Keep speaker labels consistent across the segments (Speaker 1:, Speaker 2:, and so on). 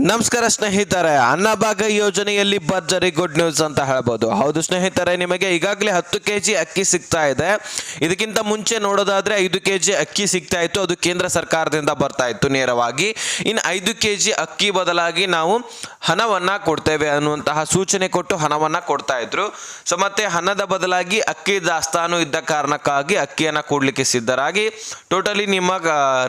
Speaker 1: ನಮಸ್ಕಾರ ಸ್ನೇಹಿತರೆ ಅನ್ನಭಾಗ್ಯ ಯೋಜನೆಯಲ್ಲಿ ಭರ್ಜರಿ ಗುಡ್ ನ್ಯೂಸ್ ಅಂತ ಹೇಳ್ಬೋದು. ಹೌದು ಸ್ನೇಹಿತರೆ, ನಿಮಗೆ ಈಗಾಗಲೇ ಹತ್ತು ಕೆ ಜಿ ಅಕ್ಕಿ ಸಿಗ್ತಾ ಇದೆ. ಇದಕ್ಕಿಂತ ಮುಂಚೆ ನೋಡೋದಾದ್ರೆ ಐದು ಕೆ ಜಿ ಅಕ್ಕಿ ಸಿಗ್ತಾ ಇತ್ತು. ಅದು ಕೇಂದ್ರ ಸರ್ಕಾರದಿಂದ ಬರ್ತಾ ಇತ್ತು ನೇರವಾಗಿ. ಇನ್ನು ಐದು ಕೆ ಜಿ ಅಕ್ಕಿ ಬದಲಾಗಿ ನಾವು ಹಣವನ್ನ ಕೊಡ್ತೇವೆ ಅನ್ನುವಂತಹ ಸೂಚನೆ ಕೊಟ್ಟು ಹಣವನ್ನ ಕೊಡ್ತಾ ಇದ್ರು. ಸೊ, ಮತ್ತೆ ಹಣದ ಬದಲಾಗಿ ಅಕ್ಕಿ ದಾಸ್ತಾನು ಇದ್ದ ಕಾರಣಕ್ಕಾಗಿ ಅಕ್ಕಿಯನ್ನ ಕೊಡ್ಲಿಕ್ಕೆ ಸಿದ್ಧರಾಗಿ ಟೋಟಲಿ ನಿಮ್ಮ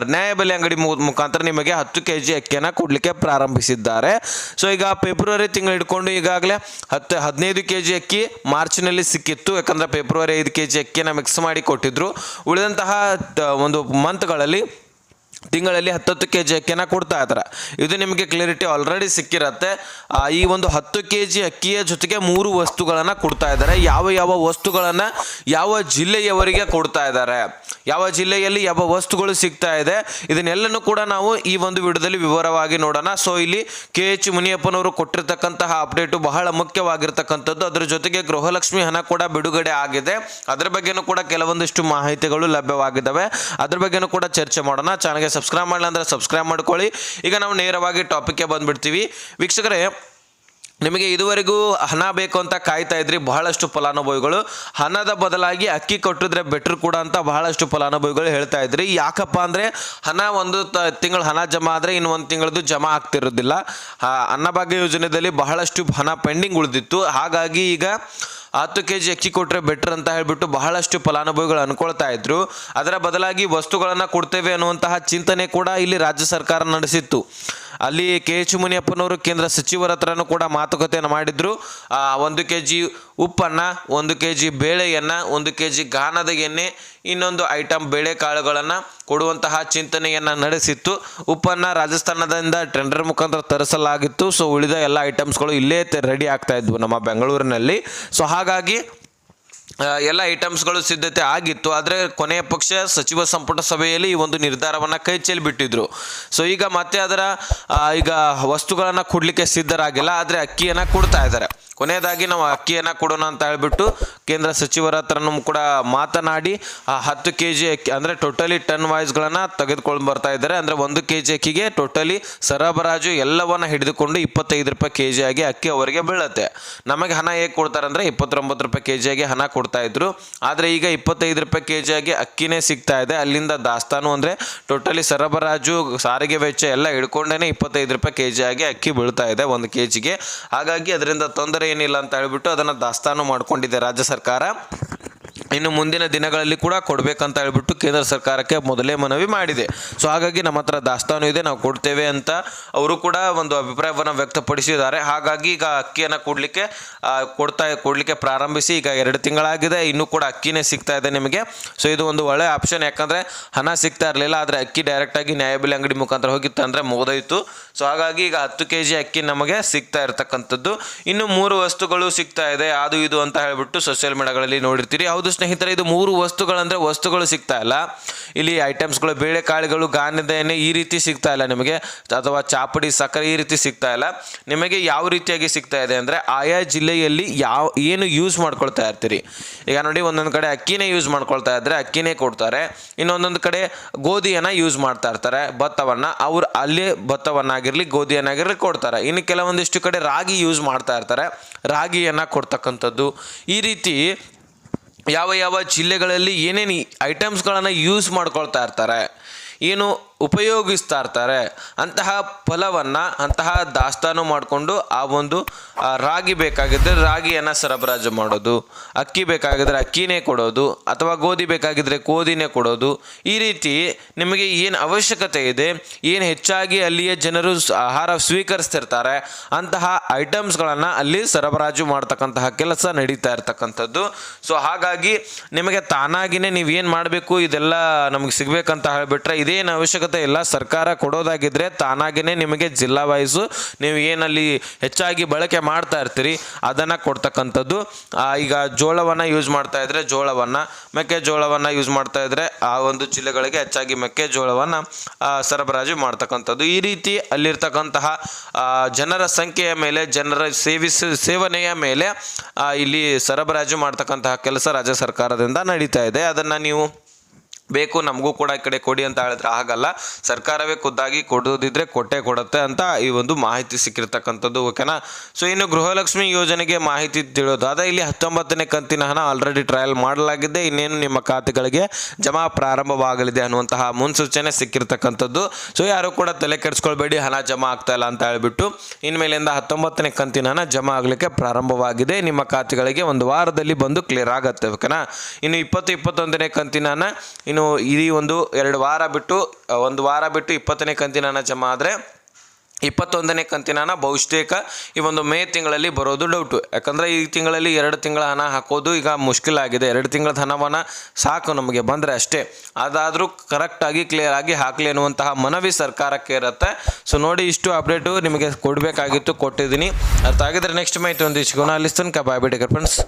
Speaker 1: ನ್ಯಾಯಬೆಲೆ ಅಂಗಡಿ ಮುಖಾಂತರ ನಿಮಗೆ ಹತ್ತು ಕೆ ಜಿ ಅಕ್ಕಿಯನ್ನ ಕೊಡ್ಲಿಕ್ಕೆ ಪ್ರಾರಂಭಿಸಿದ್ದಾರೆ. ಸೊ ಈಗ ಫೆಬ್ರವರಿ ತಿಂಗಳು ಇಟ್ಕೊಂಡು ಈಗಾಗಲೇ ಹತ್ತು, ಹದಿನೈದು ಕೆ ಜಿ ಅಕ್ಕಿ ಮಾರ್ಚ್ನಲ್ಲಿ ಸಿಕ್ಕಿತ್ತು. ಯಾಕಂದರೆ ಫೆಬ್ರವರಿ ಐದು ಕೆ ಜಿ ಅಕ್ಕಿನ ಮಿಕ್ಸ್ ಮಾಡಿ ಕೊಟ್ಟಿದ್ರು. ಉಳಿದಂತಹ ಒಂದು ಮಂತ್ಗಳಲ್ಲಿ ತಿಂಗಳಲ್ಲಿ ಹತ್ತತ್ತು ಕೆ ಜಿ ಅಕ್ಕಿನ ಕೊಡ್ತಾ ಇದ್ದಾರೆ ಇದು ನಿಮಗೆ ಕ್ಲಿಯರಿಟಿ ಆಲ್ರೆಡಿ ಸಿಕ್ಕಿರತ್ತೆ. ಈ ಒಂದು ಹತ್ತು ಕೆ ಜಿ ಅಕ್ಕಿಯ ಜೊತೆಗೆ ಮೂರು ವಸ್ತುಗಳನ್ನು ಕೊಡ್ತಾ ಇದ್ದಾರೆ ಯಾವ ಯಾವ ವಸ್ತುಗಳನ್ನು ಯಾವ ಜಿಲ್ಲೆಯವರಿಗೆ ಕೊಡ್ತಾ ಇದ್ದಾರೆ ಯಾವ ಜಿಲ್ಲೆಯಲ್ಲಿ ಯಾವ ವಸ್ತುಗಳು ಸಿಗ್ತಾ ಇದೆ, ಇದನ್ನೆಲ್ಲನೂ ಕೂಡ ನಾವು ಈ ಒಂದು ವಿಡಿಯೋದಲ್ಲಿ ವಿವರವಾಗಿ ನೋಡೋಣ. ಸೊ ಇಲ್ಲಿ ಕೆ ಎಚ್ ಮುನಿಯಪ್ಪನವರು ಕೊಟ್ಟಿರ್ತಕ್ಕಂತಹ ಅಪ್ಡೇಟು ಬಹಳ ಮುಖ್ಯವಾಗಿರ್ತಕ್ಕಂಥದ್ದು. ಅದರ ಜೊತೆಗೆ ಗೃಹಲಕ್ಷ್ಮಿ ಹಣ ಕೂಡ ಬಿಡುಗಡೆ ಆಗಿದೆ. ಅದರ ಬಗ್ಗೆನೂ ಕೂಡ ಕೆಲವೊಂದಿಷ್ಟು ಮಾಹಿತಿಗಳು ಲಭ್ಯವಾಗಿದ್ದಾವೆ. ಅದ್ರ ಬಗ್ಗೆನೂ ಕೂಡ ಚರ್ಚೆ ಮಾಡೋಣ. ಚಾನಲ್ಗೆ ಸಬ್ಸ್ಕ್ರೈಬ್ ಮಾಡಲ್ಲ ಅಂದ್ರೆ ಸಬ್ಸ್ಕ್ರೈಬ್ ಮಾಡ್ಕೊಳ್ಳಿ. ಈಗ ನಾವು ನೇರವಾಗಿ ಟಾಪಿಕ್ಗೆ ಬಂದ್ಬಿಡ್ತೀವಿ. ವೀಕ್ಷಕರೇ, ನಿಮಗೆ ಇದುವರೆಗೂ ಹಣ ಬೇಕು ಅಂತ ಕಾಯ್ತಾ ಇದ್ರಿ, ಬಹಳಷ್ಟು ಫಲಾನುಭವಿಗಳು. ಹಣದ ಬದಲಾಗಿ ಅಕ್ಕಿ ಕೊಟ್ಟಿದ್ರೆ ಬೆಟ್ರ್ ಕೂಡ ಅಂತ ಬಹಳಷ್ಟು ಫಲಾನುಭವಿಗಳು ಹೇಳ್ತಾ ಇದ್ರಿ. ಯಾಕಪ್ಪ ಅಂದರೆ, ಹಣ ಒಂದು ತಿಂಗಳು ಹಣ ಜಮಾ ಆದರೆ ಇನ್ನು ಒಂದು ತಿಂಗಳದ್ದು ಜಮಾ ಆಗ್ತಿರೋದಿಲ್ಲ. ಅನ್ನಭಾಗ್ಯ ಯೋಜನೆಯಲ್ಲಿ ಬಹಳಷ್ಟು ಹಣ ಪೆಂಡಿಂಗ್ ಉಳಿದಿತ್ತು. ಹಾಗಾಗಿ ಈಗ ಹತ್ತು ಕೆ ಜಿ ಅಕ್ಕಿ ಕೊಟ್ಟರೆ ಬೆಟ್ರ್ ಅಂತ ಹೇಳಿಬಿಟ್ಟು ಬಹಳಷ್ಟು ಫಲಾನುಭವಿಗಳು ಅನ್ಕೊಳ್ತಾ ಇದ್ರು. ಅದರ ಬದಲಾಗಿ ವಸ್ತುಗಳನ್ನು ಕೊಡ್ತೇವೆ ಅನ್ನುವಂತಹ ಚಿಂತನೆ ಕೂಡ ಇಲ್ಲಿ ರಾಜ್ಯ ಸರ್ಕಾರ ನಡೆಸಿತ್ತು. ಅಲ್ಲಿ ಕೆ ಎಚ್ ಮುನಿಯಪ್ಪನವರು ಕೇಂದ್ರ ಸಚಿವರ ಹತ್ರನೂ ಕೂಡ ಮಾತುಕತೆಯನ್ನು ಮಾಡಿದ್ರು. ಒಂದು ಕೆ ಜಿ ಉಪ್ಪನ್ನು, ಒಂದು ಕೆ ಜಿ ಬೇಳೆಯನ್ನು, ಒಂದು ಕೆ ಜಿ ಗಾನದ ಎಣ್ಣೆ, ಇನ್ನೊಂದು ಐಟಮ್ ಬೇಳೆಕಾಳುಗಳನ್ನು ಕೊಡುವಂತಹ ಚಿಂತನೆಯನ್ನು ನಡೆಸಿತ್ತು. ಉಪ್ಪನ್ನು ರಾಜಸ್ಥಾನದಿಂದ ಟೆಂಡರ್ ಮುಖಾಂತರ ತರಿಸಲಾಗಿತ್ತು. ಸೊ ಉಳಿದ ಎಲ್ಲ ಐಟಮ್ಸ್ಗಳು ಇಲ್ಲೇ ರೆಡಿ ಆಗ್ತಾ ಇದ್ವು ನಮ್ಮ ಬೆಂಗಳೂರಿನಲ್ಲಿ. ಸೊ ಹಾಗಾಗಿ ಎಲ್ಲ ಐಟಮ್ಸ್ಗಳು ಸಿದ್ಧತೆ ಆಗಿತ್ತು, ಆದರೆ ಕೊನೆಯ ಪಕ್ಷ ಸಚಿವ ಸಂಪುಟ ಸಭೆಯಲ್ಲಿ ಈ ಒಂದು ನಿರ್ಧಾರವನ್ನು ಕೈ ಚೆಲ್ಲಿ ಬಿಟ್ಟಿದ್ರು. ಸೊ ಈಗ ಮತ್ತೆ ಅದರ ಈಗ ವಸ್ತುಗಳನ್ನು ಕೊಡಲಿಕ್ಕೆ ಸಿದ್ಧರಾಗಿಲ್ಲ, ಆದರೆ ಅಕ್ಕಿಯನ್ನು ಕೊಡ್ತಾ ಇದ್ದಾರೆ. ಕೊನೆಯದಾಗಿ ನಾವು ಅಕ್ಕಿಯನ್ನು ಕೊಡೋಣ ಅಂತ ಹೇಳ್ಬಿಟ್ಟು ಕೇಂದ್ರ ಸಚಿವರ ಹತ್ರನೂ ಕೂಡ ಮಾತನಾಡಿ ಹತ್ತು ಕೆ ಜಿ ಅಕ್ಕಿ, ಅಂದರೆ ಟೋಟಲಿ ಟನ್ ವಾಯ್ಸ್ಗಳನ್ನು ತೆಗೆದುಕೊಂಡು ಬರ್ತಾ ಇದ್ದಾರೆ. ಅಂದರೆ ಒಂದು ಕೆ ಜಿ ಅಕ್ಕಿಗೆ ಟೋಟಲಿ ಸರಬರಾಜು ಎಲ್ಲವನ್ನು ಹಿಡಿದುಕೊಂಡು ಇಪ್ಪತ್ತೈದು ರೂಪಾಯಿ ಕೆ ಜಿ ಆಗಿ ಅಕ್ಕಿ ಅವರಿಗೆ ಬೀಳುತ್ತೆ. ನಮಗೆ ಹಣ ಹೇಗೆ ಕೊಡ್ತಾರೆ ಅಂದರೆ ಇಪ್ಪತ್ತೊಂಬತ್ತು ರೂಪಾಯಿ ಕೆ ಆಗಿ ಹಣ ಕೊಡ್ತಾ ಇದ್ರು. ಆದರೆ ಈಗ ಇಪ್ಪತ್ತೈದು ರೂಪಾಯಿ ಕೆ ಜಿಯಾಗಿ ಅಕ್ಕಿನೇ ಸಿಗ್ತಾ ಇದೆ. ಅಲ್ಲಿಂದ ದಾಸ್ತಾನು ಅಂದರೆ ಟೋಟಲಿ ಸರಬರಾಜು, ಸಾರಿಗೆ ವೆಚ್ಚ ಎಲ್ಲ ಹಿಡ್ಕೊಂಡೇ ಇಪ್ಪತ್ತೈದು ರೂಪಾಯಿ ಕೆ ಜಿಯಾಗಿ ಅಕ್ಕಿ ಬೀಳ್ತಾ ಇದೆ ಒಂದು ಕೆ ಜಿಗೆ ಹಾಗಾಗಿ ಅದರಿಂದ ತೊಂದರೆ ಏನಿಲ್ಲ ಅಂತ ಹೇಳ್ಬಿಟ್ಟು ಅದನ್ನು ದಾಸ್ತಾನು ಮಾಡಿಕೊಂಡಿದೆ ರಾಜ್ಯ ಸರ್ಕಾರ. ಇನ್ನು ಮುಂದಿನ ದಿನಗಳಲ್ಲಿ ಕೂಡ ಕೊಡಬೇಕಂತ ಹೇಳ್ಬಿಟ್ಟು ಕೇಂದ್ರ ಸರ್ಕಾರಕ್ಕೆ ಮೊದಲೇ ಮನವಿ ಮಾಡಿದೆ. ಸೊ ಹಾಗಾಗಿ ನಮ್ಮ ಹತ್ರ ದಾಸ್ತಾನು ಇದೆ, ನಾವು ಕೊಡ್ತೇವೆ ಅಂತ ಅವರು ಕೂಡ ಒಂದು ಅಭಿಪ್ರಾಯವನ್ನು ವ್ಯಕ್ತಪಡಿಸಿದ್ದಾರೆ. ಹಾಗಾಗಿ ಈಗ ಅಕ್ಕಿಯನ್ನು ಕೊಡಲಿಕ್ಕೆ ಕೊಡ್ತಾ, ಕೊಡಲಿಕ್ಕೆ ಪ್ರಾರಂಭಿಸಿ ಈಗ ಎರಡು ತಿಂಗಳಾಗಿದೆ. ಇನ್ನೂ ಕೂಡ ಅಕ್ಕಿನೇ ಸಿಗ್ತಾ ಇದೆ ನಿಮಗೆ. ಸೊ ಇದು ಒಂದು ಒಳ್ಳೆಯ ಆಪ್ಷನ್ ಯಾಕಂದರೆ ಹಣ ಸಿಗ್ತಾ ಇರಲಿಲ್ಲ, ಆದರೆ ಅಕ್ಕಿ ಡೈರೆಕ್ಟಾಗಿ ನ್ಯಾಯಬೆಲೆ ಅಂಗಡಿ ಮುಖಾಂತರ ಹೋಗಿತ್ತು ಅಂದರೆ ಮುಗಿದೋಯ್ತು. ಸೊ ಹಾಗಾಗಿ ಈಗ ಹತ್ತು ಕೆ ಜಿ ಅಕ್ಕಿ ನಮಗೆ ಸಿಗ್ತಾ ಇರತಕ್ಕಂಥದ್ದು. ಇನ್ನು ಮೂರು ವಸ್ತುಗಳು ಸಿಗ್ತಾ ಇದೆ. ಅದು, ಇದು ಅಂತ ಹೇಳಿಬಿಟ್ಟು ಸೋಷಿಯಲ್ ಮೀಡಿಯಾಗಳಲ್ಲಿ ನೋಡಿರ್ತೀರಿ. ಹೌದು ಸ್ನೇಹಿತರೆ ಇದು ಮೂರು ವಸ್ತುಗಳಂದರೆ ವಸ್ತುಗಳು ಸಿಗ್ತಾ ಇಲ್ಲ. ಇಲ್ಲಿ ಐಟಮ್ಸ್ಗಳು ಬೇಳೆಕಾಳುಗಳು ಗಾನದ ಎಣ್ಣೆ ಈ ರೀತಿ ಸಿಗ್ತಾ ಇಲ್ಲ ನಿಮಗೆ. ಅಥವಾ ಚಾಪಡಿ, ಸಕ್ಕರೆ ಈ ರೀತಿ ಸಿಗ್ತಾ ಇಲ್ಲ. ನಿಮಗೆ ಯಾವ ರೀತಿಯಾಗಿ ಸಿಗ್ತಾ ಇದೆ ಅಂದರೆ ಆಯಾ ಜಿಲ್ಲೆಯಲ್ಲಿ ಯಾವ, ಏನು ಯೂಸ್ ಮಾಡ್ಕೊಳ್ತಾ ಇರ್ತೀರಿ? ಈಗ ನೋಡಿ, ಒಂದೊಂದು ಕಡೆ ಅಕ್ಕಿನೇ ಯೂಸ್ ಮಾಡ್ಕೊಳ್ತಾ ಇದ್ದರೆ ಅಕ್ಕಿನೇ ಕೊಡ್ತಾರೆ. ಇನ್ನೊಂದೊಂದು ಕಡೆ ಗೋಧಿಯನ್ನು ಯೂಸ್ ಮಾಡ್ತಾ ಇರ್ತಾರೆ. ಭತ್ತವನ್ನು, ಅವ್ರು ಅಲ್ಲೇ ಭತ್ತವನ್ನಾಗಿರಲಿ, ಗೋಧಿಯನ್ನಾಗಿರಲಿ ಕೊಡ್ತಾರೆ. ಇನ್ನು ಕೆಲವೊಂದಿಷ್ಟು ಕಡೆ ರಾಗಿ ಯೂಸ್ ಮಾಡ್ತಾ ಇರ್ತಾರೆ. ರಾಗಿಯನ್ನು ಕೊಡ್ತಕ್ಕಂಥದ್ದು. ಈ ರೀತಿ ಯಾವ ಯಾವ ಜಿಲ್ಲೆಗಳಲ್ಲಿ ಏನೇನು ಐಟಮ್ಸ್ಗಳನ್ನು ಯೂಸ್ ಮಾಡ್ಕೊಳ್ತಾ ಇರ್ತಾರೆ. ಏನು ಉಪಯೋಗಿಸ್ತಾ ಇರ್ತಾರೆ ಅಂತಹ ಫಲವನ್ನು, ಅಂತಹ ದಾಸ್ತಾನು ಮಾಡಿಕೊಂಡು ಆ ಒಂದು ರಾಗಿ ಬೇಕಾಗಿದ್ದರೆ ರಾಗಿಯನ್ನು ಸರಬರಾಜು ಮಾಡೋದು, ಅಕ್ಕಿ ಬೇಕಾಗಿದ್ದರೆ ಅಕ್ಕಿನೇ ಕೊಡೋದು, ಅಥವಾ ಗೋಧಿ ಬೇಕಾಗಿದ್ದರೆ ಗೋಧಿನೇ ಕೊಡೋದು. ಈ ರೀತಿ ನಿಮಗೆ ಏನು ಅವಶ್ಯಕತೆ ಇದೆ, ಏನು ಹೆಚ್ಚಾಗಿ ಅಲ್ಲಿಯ ಜನರು ಆಹಾರ ಸ್ವೀಕರಿಸ್ತಿರ್ತಾರೆ, ಅಂತಹ ಐಟಮ್ಸ್ಗಳನ್ನು ಅಲ್ಲಿ ಸರಬರಾಜು ಮಾಡ್ತಕ್ಕಂತಹ ಕೆಲಸ ನಡೀತಾ ಇರ್ತಕ್ಕಂಥದ್ದು. ಸೊ ಹಾಗಾಗಿ ನಿಮಗೆ ತಾನಾಗಿನೇ ನೀವು ಏನು ಮಾಡಬೇಕು, ಇದೆಲ್ಲ ನಮಗೆ ಸಿಗಬೇಕಂತ ಹೇಳಿಬಿಟ್ರೆ ಇದೇನು ಅವಶ್ಯಕತೆ ಇಲ್ಲ, ಸರ್ಕಾರ ಕೊಡೋದಾಗಿದ್ರೆ ತಾನಾಗಿಯೇ ನಿಮಗೆ ಜಿಲ್ಲಾ ವೈಸು ನೀವು ಏನಲ್ಲಿ ಹೆಚ್ಚಾಗಿ ಬಳಕೆ ಮಾಡ್ತಾ ಇರ್ತೀರಿ, ಅದನ್ನು ಕೊಡ್ತಕ್ಕಂಥದ್ದು. ಈಗ ಜೋಳವನ್ನು ಯೂಸ್ ಮಾಡ್ತಾ ಇದ್ರೆ ಜೋಳವನ್ನು ಮೆಕ್ಕೆಜೋಳವನ್ನು ಯೂಸ್ ಮಾಡ್ತಾ ಇದ್ರೆ ಆ ಒಂದು ಜಿಲ್ಲೆಗಳಿಗೆ ಹೆಚ್ಚಾಗಿ ಮೆಕ್ಕೆಜೋಳವನ್ನು ಸರಬರಾಜು ಮಾಡ್ತಕ್ಕಂಥದ್ದು. ಈ ರೀತಿ ಅಲ್ಲಿರ್ತಕ್ಕಂತಹ ಜನರ ಸಂಖ್ಯೆಯ ಮೇಲೆ, ಜನರ ಸೇವಿಸ ಸೇವನೆಯ ಮೇಲೆ ಇಲ್ಲಿ ಸರಬರಾಜು ಮಾಡ್ತಕ್ಕಂತಹ ಕೆಲಸ ರಾಜ್ಯ ಸರ್ಕಾರದಿಂದ ನಡೀತಾ ಇದೆ. ಅದನ್ನು ನೀವು ಬೇಕು, ನಮಗೂ ಕೂಡ ಈ ಕಡೆ ಕೊಡಿ ಅಂತ ಹೇಳಿದ್ರೆ ಆಗಲ್ಲ. ಸರ್ಕಾರವೇ ಖುದ್ದಾಗಿ ಕೊಡೋದಿದ್ರೆ ಕೊಟ್ಟೆ ಕೊಡುತ್ತೆ ಅಂತ ಈ ಒಂದು ಮಾಹಿತಿ ಸಿಕ್ಕಿರ್ತಕ್ಕಂಥದ್ದು ಓಕೆನಾ ಸೊ ಇನ್ನು ಗೃಹಲಕ್ಷ್ಮಿ ಯೋಜನೆಗೆ ಮಾಹಿತಿ ತಿಳಿಯೋದಾದ ಇಲ್ಲಿ ಹತ್ತೊಂಬತ್ತನೇ ಕಂತಿನ ಹಣ ಆಲ್ರೆಡಿ ಟ್ರಯಲ್ ಮಾಡಲಾಗಿದೆ. ಇನ್ನೇನು ನಿಮ್ಮ ಖಾತೆಗಳಿಗೆ ಜಮಾ ಪ್ರಾರಂಭವಾಗಲಿದೆ ಅನ್ನುವಂತಹ ಮುನ್ಸೂಚನೆ ಸಿಕ್ಕಿರ್ತಕ್ಕಂಥದ್ದು. ಸೊ ಯಾರು ಕೂಡ ತಲೆ ಕೆಡಿಸ್ಕೊಳ್ಬೇಡಿ, ಹಣ ಜಮಾ ಆಗ್ತಾ ಇಲ್ಲ ಅಂತ ಹೇಳ್ಬಿಟ್ಟು ಇನ್ಮೇಲಿಂದ ಹತ್ತೊಂಬತ್ತನೇ ಕಂತಿನ ಹಣ ಜಮಾ ಆಗಲಿಕ್ಕೆ ಪ್ರಾರಂಭವಾಗಿದೆ. ನಿಮ್ಮ ಖಾತೆಗಳಿಗೆ ಒಂದು ವಾರದಲ್ಲಿ ಬಂದು ಕ್ಲಿಯರ್ ಆಗುತ್ತೆ ಓಕೆನಾ ಇನ್ನು ಇಪ್ಪತ್ತು ಇಪ್ಪತ್ತೊಂದನೇ ಕಂತಿನ ಹಣ ಇನ್ನು ಈ ಒಂದು ಎರಡು ವಾರ ಬಿಟ್ಟು ಒಂದು ವಾರ ಬಿಟ್ಟು ಇಪ್ಪತ್ತನೇ ಕಂತಿನ ಹಣ ಜಮಾ ಆದರೆ, ಇಪ್ಪತ್ತೊಂದನೇ ಕಂತಿನ ಹಣ ಬಹುತೇಕ ಈ ಒಂದು ಮೇ ತಿಂಗಳಲ್ಲಿ ಬರೋದು ಡೌಟು ಯಾಕಂದರೆ ಈ ತಿಂಗಳಲ್ಲಿ ಎರಡು ತಿಂಗಳ ಹಣ ಹಾಕೋದು ಈಗ ಮುಷ್ಕಿಲ್ ಆಗಿದೆ. ಎರಡು ತಿಂಗಳ ಹಣವನ್ನು ಸಾಕು ನಮಗೆ, ಬಂದರೆ ಅಷ್ಟೇ. ಅದಾದರೂ ಕರೆಕ್ಟಾಗಿ ಕ್ಲಿಯರ್ ಆಗಿ ಹಾಕಲಿ ಅನ್ನುವಂತಹ ಮನವಿ ಸರ್ಕಾರಕ್ಕೆ ಇರುತ್ತೆ. ಸೊ ನೋಡಿ ಇಷ್ಟು ಅಪ್ಡೇಟು ನಿಮಗೆ ಕೊಡಬೇಕಾಗಿತ್ತು, ಕೊಟ್ಟಿದ್ದೀನಿ. ಆಗಿದ್ರೆ ನೆಕ್ಸ್ಟ್ ಮಾಹಿತಿ ಒಂದು ಸಿಗೋಣ. ಅಲ್ಲಿ ಕಬಾಯ್ ಬಾಯ್ ಬಿಡಿ ಫ್ರೆಂಡ್ಸ್